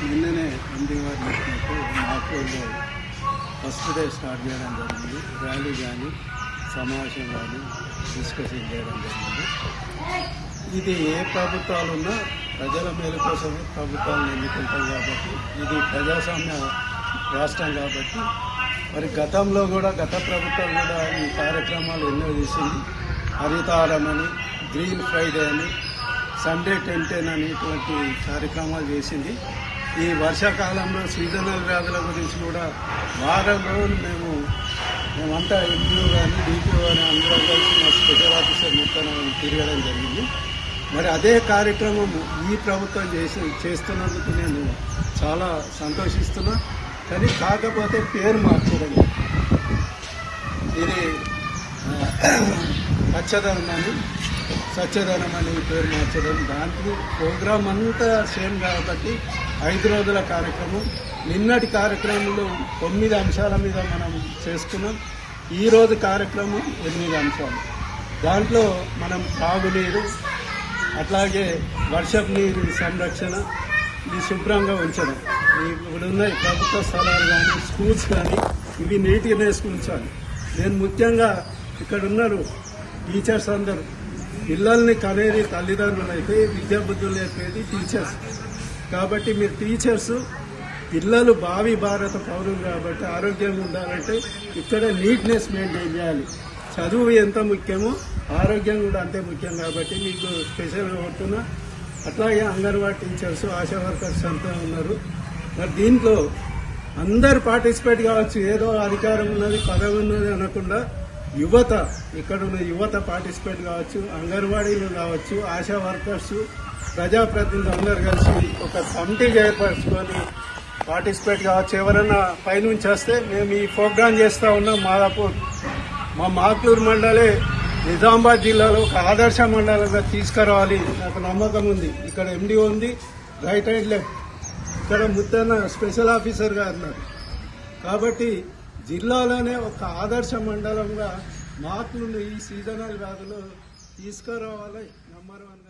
నిన్ననే ఎండి గారు చెప్పినట్టు ఫస్ట్ డే స్టార్ట్ చేయడం జరిగింది. ర్యాలీ కానీ సమావేశం కానీ డిస్కషన్ చేయడం జరిగింది. ఇది ఏ ప్రభుత్వాలు ఉన్నా ప్రజల మేలు కోసమే ప్రభుత్వాలను ఎన్నుకుంటాం కాబట్టి ఇది ప్రజాస్వామ్య రాష్ట్రం కాబట్టి మరి గతంలో కూడా గత ప్రభుత్వం కూడా ఈ కార్యక్రమాలు ఎన్నో చేసింది. హరితారం అని గ్రీన్ ఫ్రైడే అని సండే టెన్ టెన్ అని ఇటువంటి కార్యక్రమాలు చేసింది. ఈ వర్షాకాలంలో సీజనల్ వ్యాధుల గురించి కూడా వారం రోజులు మేము మేమంతా ఎంపీఓ కానీ డిపిఓ కానీ అందరం కలిసి మా స్పెషల్ ఆఫీసర్ మొత్తం తిరగడం జరిగింది. మరి అదే కార్యక్రమం ఈ ప్రభుత్వం చేసి చేస్తున్నందుకు నేను చాలా సంతోషిస్తున్నా. కానీ కాకపోతే పేరు మార్చడం ఇది ఆ, పచ్చదనం అని పేరు మార్చడం. దాంట్లో ప్రోగ్రామ్ అంతా సేమ్ కాబట్టి ఐదు రోజుల కార్యక్రమం. నిన్నటి కార్యక్రమంలో తొమ్మిది అంశాల మీద మనం చేసుకున్నాం. ఈరోజు కార్యక్రమం ఎనిమిది అంశాలు. దాంట్లో మనం తాగునీరు అట్లాగే వర్షపు నీరు సంరక్షణ ఇది శుభ్రంగా ఉంచడం. ఈ ఇప్పుడున్న ప్రభుత్వ స్థలాలు కానీ స్కూల్స్ కానీ ఇవి నీట్నెస్ ఉంచాలి. నేను ముఖ్యంగా ఇక్కడ ఉన్నారు టీచర్స్ అందరూ. పిల్లల్ని కనేది తల్లిదండ్రులు అయితే విద్యాబుద్ధులు నేర్పేది టీచర్స్ కాబట్టి మీరు టీచర్స్ పిల్లలు భావి భారత పౌరులు కాబట్టి ఆరోగ్యంగా ఉండాలంటే ఇక్కడ నీట్నెస్ మెయింటైన్ చేయాలి. చదువు ఎంత ముఖ్యమో ఆరోగ్యం కూడా అంతే ముఖ్యం కాబట్టి మీకు స్పెషల్గా కొడుతున్నా అట్లాగే అంగన్వాడీ టీచర్స్ ఆశా వర్కర్స్ అంతా ఉన్నారు. మరి దీంట్లో అందరు పార్టిసిపేట్ కావచ్చు. ఏదో అధికారం ఉన్నది పదవి ఉన్నది అనకుండా యువత ఇక్కడ ఉన్న యువత పార్టిసిపేట్ కావచ్చు అంగన్వాడీలు కావచ్చు ఆశా వర్కర్స్ ప్రజాప్రతినిధులు అందరు కలిసి ఒక కమిటీ ఏర్పరచుకొని పార్టిసిపేట్ కావచ్చు. ఎవరైనా పైనుంచి వస్తే మేము ఈ ప్రోగ్రామ్ చేస్తూ ఉన్నాం మాదాపూర్. మా మాక్లూరు మండలే నిజామాబాద్ జిల్లాలో ఒక ఆదర్శ మండలంగా తీసుకురావాలి నాకు నమ్మకం ఉంది. ఇక్కడ ఎండి ఉంది రైట్ అండ్ లెఫ్ట్ ఇక్కడ ముత్తన్న స్పెషల్ ఆఫీసర్గా ఉన్నారు. కాబట్టి జిల్లాలోనే ఒక ఆదర్శ మండలంగా మార్పులు ఈ సీజనల్ వ్యాధులు తీసుకురావాలి నెంబర్ వన్